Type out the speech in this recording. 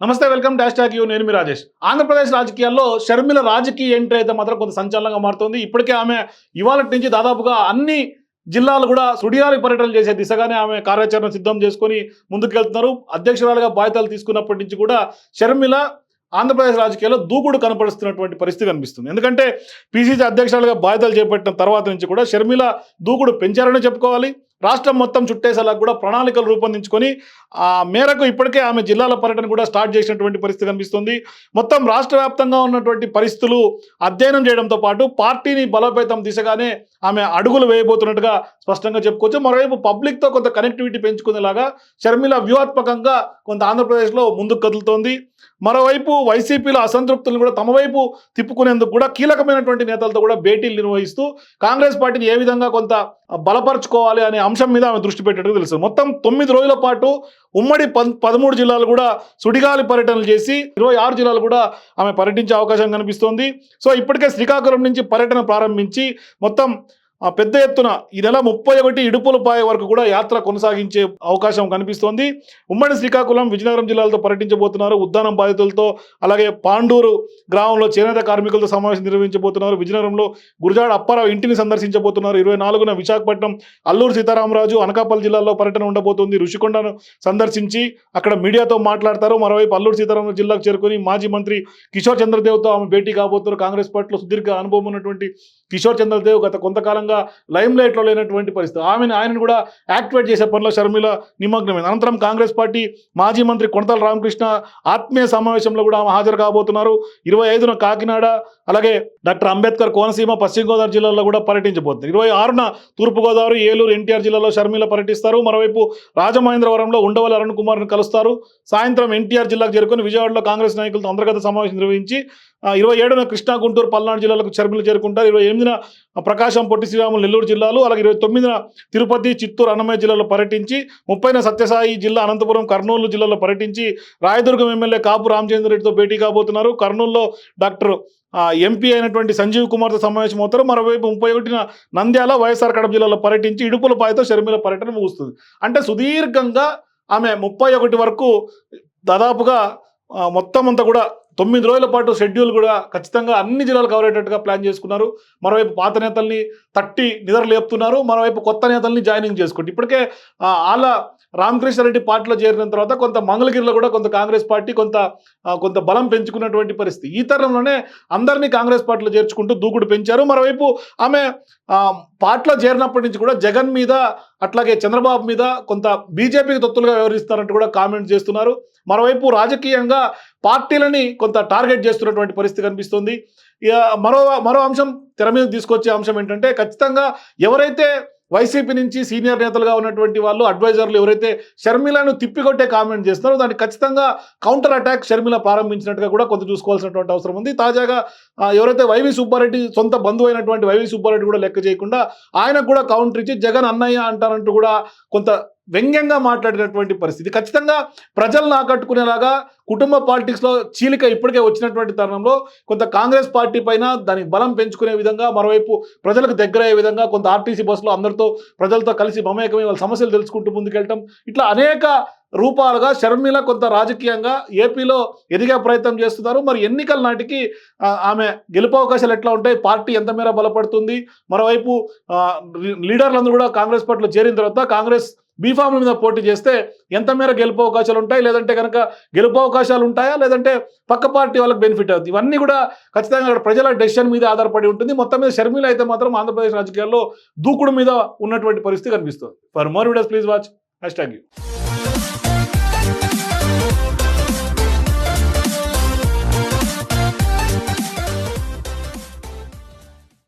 నమస్తే welcome dash talk you నేను మీ రాజేష్. ఆంధ్రప్రదేశ్ రాజకీయాల్లో షర్మిల రాజకీయ ఎంట్రీ అయితే మాత్రం కొంత సంచలనంగా మారుతోంది. ఇప్పటికే ఆమె ఇవాళ నుంచి దాదాపుగా అన్ని జిల్లాలు కూడా సుడియాలి పర్యటనలు చేసే దిశగానే ఆమె కార్యాచరణ సిద్ధం చేసుకుని ముందుకెళ్తున్నారు. అధ్యక్షురాలుగా బాధ్యతలు తీసుకున్నప్పటి నుంచి కూడా షర్మిల ఆంధ్రప్రదేశ్ రాజకీయాల్లో దూకుడు కనపరుస్తున్నటువంటి పరిస్థితి కనిపిస్తుంది. ఎందుకంటే పీసీసీ అధ్యక్షురాలుగా బాధ్యతలు చేపట్టిన తర్వాత నుంచి కూడా షర్మిల దూకుడు పెంచారని చెప్పుకోవాలి. రాష్ట్రం మొత్తం చుట్టేసేలా కూడా ప్రణాళికలు రూపొందించుకొని ఆ మేరకు ఇప్పటికే ఆమె జిల్లాల పర్యటన కూడా స్టార్ట్ చేసినటువంటి పరిస్థితి కనిపిస్తుంది. మొత్తం రాష్ట్ర వ్యాప్తంగా ఉన్నటువంటి పరిస్థితులు అధ్యయనం చేయడంతో పాటు పార్టీని బలోపేతం దిశగానే ఆమె అడుగులు వేయబోతున్నట్టుగా స్పష్టంగా చెప్పుకోవచ్చు. మరోవైపు పబ్లిక్తో కొంత కనెక్టివిటీ పెంచుకునేలాగా షర్మిల వ్యూహాత్మకంగా కొంత ఆంధ్రప్రదేశ్లో ముందుకు కదులుతోంది. మరోవైపు వైసీపీలో అసంతృప్తులను కూడా తమ వైపు తిప్పుకునేందుకు కూడా కీలకమైనటువంటి నేతలతో కూడా భేటీలు నిర్వహిస్తూ కాంగ్రెస్ పార్టీని ఏ విధంగా కొంత బలపరుచుకోవాలి అనే అంశం మీద ఆమె దృష్టి పెట్టినట్టు తెలుసు మొత్తం తొమ్మిది రోజుల పాటు ఉమ్మడి పద్ పదమూడు జిల్లాలు కూడా సుడిగాలి పర్యటనలు చేసి ఇరవై ఆరు జిల్లాలు కూడా ఆమె పర్యటించే అవకాశం కనిపిస్తోంది. సో ఇప్పటికే శ్రీకాకుళం నుంచి పర్యటన ప్రారంభించి మొత్తం ఆ పెద్ద ఎత్తున ఈ నెల ముప్పై ఒకటి ఇడుపులపాయ వరకు కూడా యాత్ర కొనసాగించే అవకాశం కనిపిస్తోంది. ఉమ్మడి శ్రీకాకుళం విజయనగరం జిల్లాలతో పర్యటించబోతున్నారు. ఉద్దానం బాధితులతో అలాగే పాండూరు గ్రామంలో చేనేత కార్మికులతో సమావేశం నిర్వహించబోతున్నారు. విజయనగరంలో గురజాడ అప్పారావు ఇంటిని సందర్శించబోతున్నారు. ఇరవై నాలుగున విశాఖపట్నం అల్లూరు సీతారామరాజు అనకాపల్లి జిల్లాలో పర్యటన ఉండబోతుంది. రుషికొండను సందర్శించి అక్కడ మీడియాతో మాట్లాడతారు. మరోవైపు అల్లూరు సీతారామరాజు జిల్లాకు చేరుకుని మాజీ మంత్రి కిషోర్ చంద్రదేవ్తో ఆమె భేటీ కాబోతున్నారు. కాంగ్రెస్ పార్టీలో సుదీర్ఘ అనుభవం ఉన్నటువంటి కిషోర్ చంద్రదేవ్ గత కొంతకాలం విధంగా లైమ్ లైట్లో లేనటువంటి పరిస్థితి. ఆమెను ఆయనను కూడా యాక్టివేట్ చేసే పనిలో షర్మిల నిమగ్నమైంది అనంతరం కాంగ్రెస్ పార్టీ మాజీ మంత్రి కొనతల రామకృష్ణ ఆత్మీయ సమావేశంలో కూడా ఆమె హాజరు కాబోతున్నారు. ఇరవై ఐదున కాకినాడ అలాగే డాక్టర్ అంబేద్కర్ కోనసీమ పశ్చిమ గోదావరి జిల్లాలో కూడా పర్యటించబోతుంది ఇరవై ఆరున తూర్పుగోదావరి ఏలూరు ఎన్టీఆర్ జిల్లాలో షర్మిల పర్యటిస్తారు. మరోవైపు రాజమహేంద్రవరంలో ఉండవల్లి అరుణ్ కుమార్ని కలుస్తారు. సాయంత్రం ఎన్టీఆర్ జిల్లాకు చేరుకుని విజయవాడలో కాంగ్రెస్ నాయకులతో అంతర్గత సమావేశం నిర్వహించి ఇరవై ఏడున కృష్ణా గుంటూరు పల్నాడు జిల్లాలకు చర్మలు చేరుకుంటారు. ఇరవై ఎనిమిదిన ప్రకాశం పొట్టి శ్రీరాములు నెల్లూరు జిల్లాలు అలాగే ఇరవై తొమ్మిదిన తిరుపతి చిత్తూరు అన్నమయ్య జిల్లాలో పర్యటించి ముప్పైన సత్యసాయి జిల్లా అనంతపురం కర్నూలు జిల్లాలో పర్యటించి రాయదుర్గం ఎమ్మెల్యే కాపు రామచంద్ర రెడ్డితో భేటీ కాబోతున్నారు. కర్నూలులో డాక్టర్ ఎంపీ అయినటువంటి సంజీవ్ కుమార్తో సమావేశం అవుతారు. మరోవైపు ముప్పై ఒకటిన నంద్యాల వైఎస్ఆర్ కడప జిల్లాలో పర్యటించి ఇడుపులపాయతో షర్మిల పర్యటన ముగుస్తుంది. అంటే సుదీర్ఘంగా ఆమె ముప్పై ఒకటి వరకు దాదాపుగా మొత్తం అంతా కూడా తొమ్మిది రోజుల పాటు షెడ్యూల్ కూడా ఖచ్చితంగా అన్ని జిల్లాలు కవర్ అయ్యేటట్టుగా ప్లాన్ చేసుకున్నారు. మరోవైపు పాత నేతల్ని తట్టి నిద్రలేపుతున్నారు మరోవైపు కొత్త నేతల్ని జాయినింగ్ చేసుకుంటారు ఇప్పటికే ఆ, ఆళ్ళ రామకృష్ణారెడ్డి పార్టీలో చేరిన తర్వాత కొంత మంగళగిరిలో కూడా కొంత కాంగ్రెస్ పార్టీ కొంత కొంత బలం పెంచుకున్నటువంటి పరిస్థితి. ఈ తరంలోనే అందరినీ కాంగ్రెస్ పార్టీలో చేర్చుకుంటూ దూకుడు పెంచారు. మరోవైపు ఆమె పార్టీలో చేరినప్పటి నుంచి కూడా జగన్ మీద అట్లాగే చంద్రబాబు మీద కొంత బీజేపీకి తొత్తులుగా వ్యవహరిస్తారంటూ కూడా కామెంట్ చేస్తున్నారు. మరోవైపు రాజకీయంగా పార్టీలని కొంత టార్గెట్ చేస్తున్నటువంటి పరిస్థితి కనిపిస్తుంది. మరో మరో అంశం తెర మీద తీసుకొచ్చే అంశం ఏంటంటే ఖచ్చితంగా ఎవరైతే వైసీపీ నుంచి సీనియర్ నేతలుగా ఉన్నటువంటి వాళ్ళు అడ్వైజర్లు ఎవరైతే షర్మిలను తిప్పికొట్టే కామెంట్ చేస్తున్నారో దానికి ఖచ్చితంగా కౌంటర్ అటాక్ షర్మిల ప్రారంభించినట్టుగా కూడా కొంత చూసుకోవాల్సినటువంటి అవసరం ఉంది. తాజాగా ఎవరైతే వైవి సుబ్బారెడ్డి సొంత బంధువు అయినటువంటి వైవి సుబ్బారెడ్డి కూడా లెక్క చేయకుండా ఆయనకు కూడా కౌంటర్ ఇచ్చి జగన్ అన్నయ్య అంటారంటూ కూడా కొంత వ్యంగ్యంగా మాట్లాడినటువంటి పరిస్థితి. ఖచ్చితంగా ప్రజలను ఆకట్టుకునేలాగా కుటుంబ పాలిటిక్స్లో చీలిక ఇప్పటికే వచ్చినటువంటి తరుణంలో కొంత కాంగ్రెస్ పార్టీ పైన దానికి బలం పెంచుకునే విధంగా మరోవైపు ప్రజలకు దగ్గర అయ్యే విధంగా కొంత ఆర్టీసీ బస్సులో అందరితో ప్రజలతో కలిసి మమేకమై వాళ్ళ సమస్యలు తెలుసుకుంటూ ముందుకెళ్ళటం. ఇట్లా అనేక రూపాలుగా షర్మిల కొంత రాజకీయంగా ఏపీలో ఎదిగే ప్రయత్నం చేస్తున్నారు. మరి ఎన్నికల నాటికి ఆమె గెలుపు అవకాశాలు ఎట్లా ఉంటాయి? పార్టీ ఎంత మేర బలపడుతుంది? మరోవైపు లీడర్లందరూ కూడా కాంగ్రెస్ పార్టీలో చేరిన తర్వాత కాంగ్రెస్ బీఫామ్ల మీద పోటీ చేస్తే ఎంత మేర గెలుపు అవకాశాలు ఉంటాయి? లేదంటే కనుక గెలుపు అవకాశాలు ఉంటాయా? లేదంటే పక్క పార్టీ వాళ్ళకి బెనిఫిట్ అవుతుంది ఇవన్నీ కూడా ఖచ్చితంగా అక్కడ ప్రజల డెసిషన్ మీద ఆధారపడి ఉంటుంది. మొత్తం మీద షర్మిల అయితే మాత్రం ఆంధ్రప్రదేశ్ రాజకీయాల్లో దూకుడు మీద ఉన్నటువంటి పరిస్థితి కనిపిస్తుంది. For more videos please watch hashtag you